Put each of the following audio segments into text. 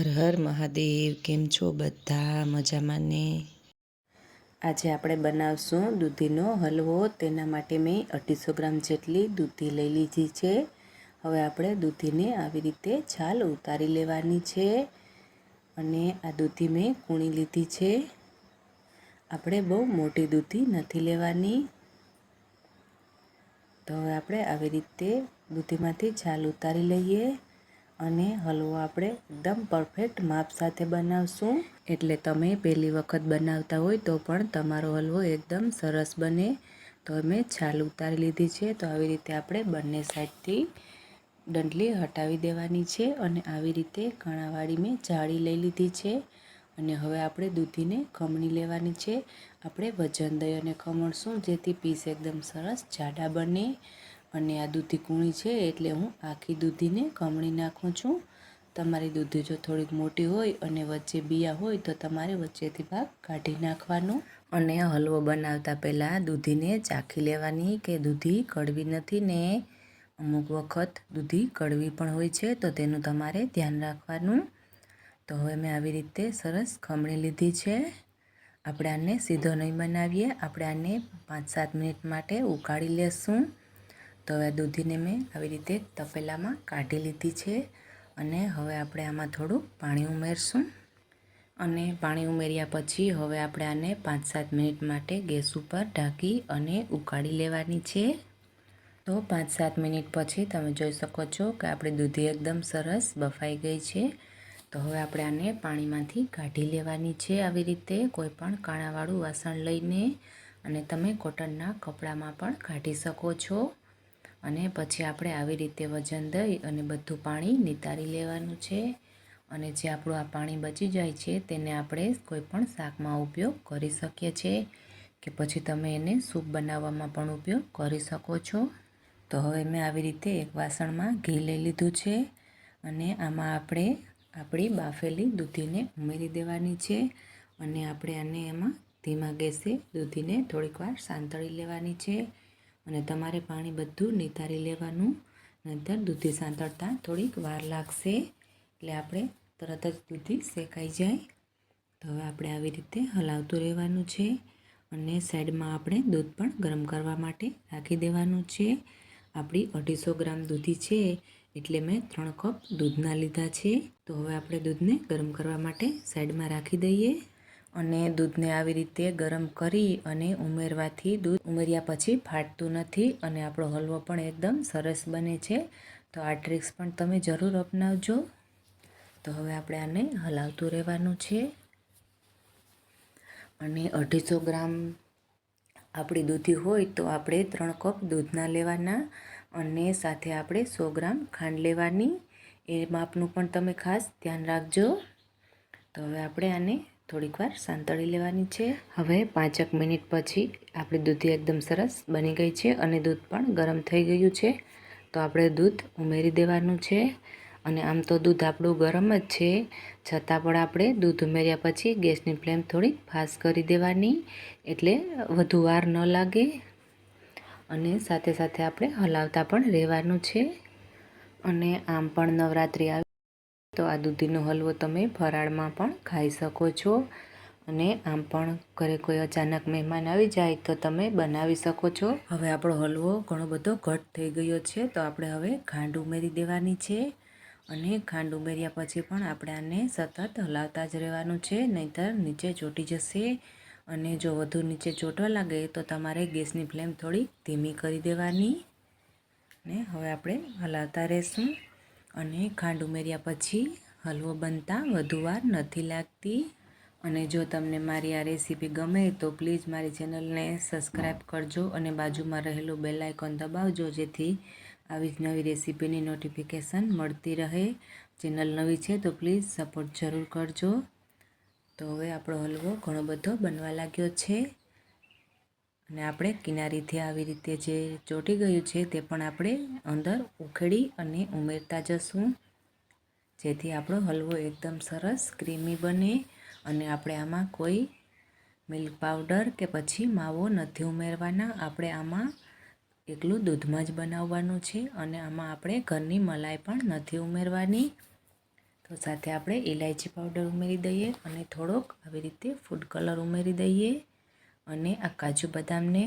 હર હર મહાદેવ, કેમ છો બધા? મજામાં ને? આજે આપણે બનાવશું દૂધીનો હલવો. તેના માટે મેં અઢીસો ગ્રામ જેટલી દૂધી લઈ લીધી છે. હવે આપણે દૂધીને આવી રીતે છાલ ઉતારી લેવાની છે અને આ દૂધી મેં કૂણી લીધી છે. આપણે બહુ મોટી દૂધી નથી લેવાની. તો હવે આપણે આવી રીતે દૂધીમાંથી છાલ ઉતારી લઈએ. અને હલવો આપણે એકદમ પરફેક્ટ માપ સાથે બનાવશું. એટલે તમે પહેલી વખત બનાવતા હોય તો પણ તમારો હલવો એકદમ સરસ બને. તો મેં છાલ ઉતારી લીધી છે, તો આવી રીતે આપણે બંને સાઈડથી દંડલી હટાવી દેવાની છે અને આવી રીતે કણાવાળી મેં જાળી લઈ લીધી છે. અને હવે આપણે દૂધીને ખમણી લેવાની છે. આપણે વજન દઈ અને ખમણશું, જેથી પીસ એકદમ સરસ જાડા બને. અને આ દૂધી કૂણી છે એટલે હું આખી દૂધીને કમણી નાખું છું. તમારી દૂધી જો થોડીક મોટી હોય અને વચ્ચે બિયા હોય તો તમારે વચ્ચેથી ભાગ કાઢી નાખવાનો. અને હલવો બનાવતા પહેલાં દૂધીને ચાખી લેવાની કે દૂધી કડવી નથી ને અમુક વખત દૂધી કડવી પણ હોય છે તો તેનું તમારે ધ્યાન રાખવાનું. તો હવે મેં આવી રીતે સરસ ખમણી લીધી છે. આપણે આને સીધો નહીં બનાવીએ. આપણે આને પાંચ સાત મિનિટ માટે ઉકાળી લેશું. તો હવે દૂધીને મેં આવી રીતે તપેલામાં કાઢી લીધી છે અને હવે આપણે આમાં થોડું પાણી ઉમેરશું. અને પાણી ઉમેર્યા પછી હવે આપણે આને પાંચ સાત મિનિટ માટે ગેસ ઉપર ઢાંકી અને ઉકાળી લેવાની છે. તો પાંચ સાત મિનિટ પછી તમે જોઈ શકો છો કે આપણી દૂધી એકદમ સરસ બફાઈ ગઈ છે. તો હવે આપણે આને પાણીમાંથી કાઢી લેવાની છે આવી રીતે કોઈ પણ કાણાવાળું વાસણ લઈને અને તમે કોટનના કપડામાં પણ કાઢી શકો છો. અને પછી આપણે આવી રીતે વજન દઈ અને બધું પાણી નિતારી લેવાનું છે. અને જે આપણું આ પાણી બચી જાય છે, તેને આપણે કોઈપણ શાકમાં ઉપયોગ કરી શકીએ છીએ. કે પછી તમે એને સૂપ બનાવવામાં પણ ઉપયોગ કરી શકો છો. તો હવે મેં આવી રીતે એક વાસણમાં ઘી લઈ લીધું છે અને આમાં આપણે આપણી બાફેલી દૂધીને ઉમેરી દેવાની છે અને આપણે આને એમાં ધીમા ગેસે દૂધીને થોડીક વાર સાંતળી લેવાની છે. અને તમારે પાણી બધું નિતારી લેવાનું. નહીંતર દૂધી સાંતળતા થોડીક વાર લાગશે. એટલે આપણે તરત જ દૂધી શેકાઈ જાય. તો હવે આપણે આવી રીતે હલાવતું રહેવાનું છે. અને સાઈડમાં આપણે દૂધ પણ ગરમ કરવા માટે રાખી દેવાનું છે. આપણી અઢીસો ગ્રામ દૂધી છે, એટલે મેં ત્રણ કપ દૂધના લીધા છે. તો હવે આપણે દૂધને ગરમ કરવા માટે સાઈડમાં રાખી દઈએ. અને દૂધને આવી રીતે ગરમ કરી અને ઉમેરવાથી દૂધ ઉમેર્યા પછી ફાટતું નથી અને આપણો હલવો પણ એકદમ સરસ બને છે. તો આ ટ્રિક્સ પણ તમે જરૂર અપનાવજો. તો હવે આપણે આને હલાવતું રહેવાનું છે. અને અઢીસો ગ્રામ આપણી દૂધી હોય તો આપણે ત્રણ કપ દૂધના લેવાના અને સાથે આપણે સો ગ્રામ ખાંડ લેવાની. એ માપનું પણ તમે ખાસ ધ્યાન રાખજો. તો હવે આપણે આને થોડીક વાર સાંતળી લેવાની છે. હવે પાંચેક મિનિટ પછી આપણી દૂધી એકદમ સરસ બની ગઈ છે અને દૂધ પણ ગરમ થઈ ગયું છે. તો આપણે દૂધ ઉમેરી દેવાનું છે અને આમ તો દૂધ આપણું ગરમ જ છે. છતાં પણ આપણે દૂધ ઉમેર્યા પછી ગેસની ફ્લેમ થોડીક ફાસ્ટ કરી દેવાની એટલે વધુ વાર ન લાગે. અને સાથે સાથે આપણે હલાવતા પણ રહેવાનું છે. અને આમ પણ નવરાત્રિ આવી તો આ દૂધીનો હલવો તમે ફરાળમાં પણ ખાઈ શકો છો. અને આમ પણ ઘરે કોઈ અચાનક મહેમાન આવી જાય તો તમે બનાવી શકો છો. હવે આપણો હલવો ઘણો બધો ઘટ થઈ ગયો છે તો આપણે હવે ખાંડ ઉમેરી દેવાની છે. અને ખાંડ ઉમેર્યા પછી પણ આપણે આને સતત હલાવતા જ રહેવાનું છે, નહીંતર નીચે ચોટી જશે. અને જો વધુ નીચે ચોટવા લાગે તો તમારે ગેસની ફ્લેમ થોડી ધીમી કરી દેવાની. ને હવે આપણે હલાવતા રહેશું. અને ખાંડ ઉમેર્યા પછી હલવો બનતા વધુ વાર નથી લાગતી. અને જો તમને મારી આ રેસીપી ગમે તો પ્લીઝ મારી ચેનલને સબસ્ક્રાઈબ કરજો અને બાજુમાં રહેલું બેલ આઇકોન દબાવજો, જેથી આવી જ નવી રેસીપીની નોટિફિકેશન મળતી રહે. ચેનલ નવી છે તો પ્લીઝ સપોર્ટ જરૂર કરજો. તો હવે આપણો હલવો ઘણો બધો બનવા લાગ્યો છે. અને આપણે કિનારીથી આવી રીતે જે ચોટી ગયું છે તે પણ આપણે અંદર ઉખેડી અને ઉમેરતા જશું. જેથી આપણો હલવો એકદમ સરસ, ક્રીમી બને અને આપણે આમાં કોઈ મિલ્ક પાવડર કે પછી માવો નથી ઉમેરવાના. આપણે આમાં એકલું દૂધમાં જ બનાવવાનું છે અને આમાં આપણે ઘરની મલાઈ પણ નથી ઉમેરવાની. તો સાથે આપણે ઇલાયચી પાવડર ઉમેરી દઈએ અને થોડોક આવી રીતે ફૂડ કલર ઉમેરી દઈએ. અને આ કાજુ બદામને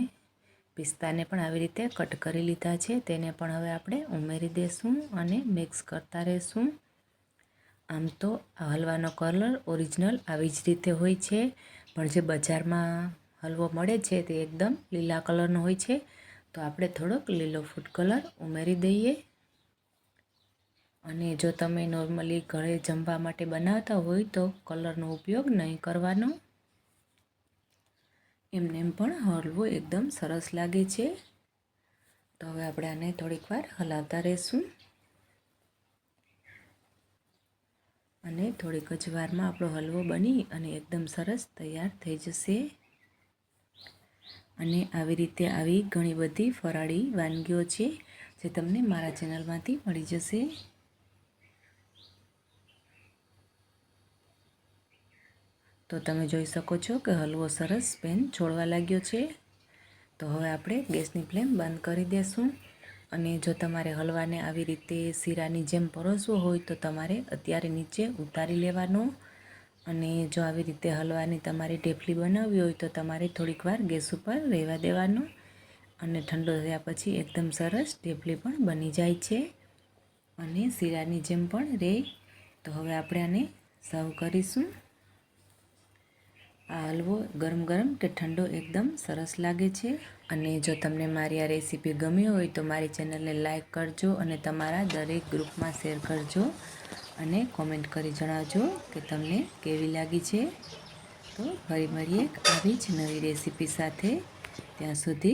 પિસ્તાને પણ આવી રીતે કટ કરી લીધા છે. તેને પણ હવે આપણે ઉમેરી દઈશું અને મિક્સ કરતા રહીશું. આમ તો આ હલવાનો કલર ઓરિજિનલ આવી જ રીતે હોય છે. પણ જે બજારમાં હલવો મળે છે તે એકદમ લીલા કલરનો હોય છે. તો આપણે થોડોક લીલો ફૂડ કલર ઉમેરી દઈએ. અને જો તમે નોર્મલી ઘરે જમવા માટે બનાવતા હોય તો કલરનો ઉપયોગ નહીં કરવાનો. એમને એમ પણ હલવો એકદમ સરસ લાગે છે. તો હવે આપણે આને થોડીક વાર હલાવતા રહીશું. અને થોડીક જ વારમાં આપણો હલવો બની અને એકદમ સરસ તૈયાર થઈ જશે. અને આવી રીતે આવી ઘણી બધી ફરાળી વાનગીઓ છે, જે તમને મારા ચેનલમાંથી મળી જશે. તો તમે જોઈ શકો છો કે હલવો સરસ પેન છોડવા લાગ્યો છે. તો હવે આપણે ગેસની ફ્લેમ બંધ કરી દેશું અને જો તમારે હલવાને આવી રીતે શીરાની જેમ પરોસવો હોય તો તમારે અત્યારે નીચે ઉતારી લેવાનો. અને જો આવી રીતે હલવાની તમારે ઢેફલી બનાવવી હોય તો તમારે થોડીક વાર ગેસ ઉપર રહેવા દેવાનો. અને ઠંડો થયા પછી એકદમ સરસ ઢેફલી પણ બની જાય છે. અને શીરાની જેમ પણ રહે. તો હવે આપણે આને સર્વ કરીશું. આ હલવો ગરમ ગરમ કે ઠંડો એકદમ સરસ લાગે છે. અને જો તમને મારી આ રેસીપી ગમી હોય તો મારી ચેનલને લાઇક કરજો અને તમારા દરેક ગ્રુપમાં શેર કરજો અને કોમેન્ટ કરી જણાવજો કે તમને કેવી લાગી છે. તો ફરી મળીએ આવી જ નવી રેસીપી સાથે. ત્યાં સુધી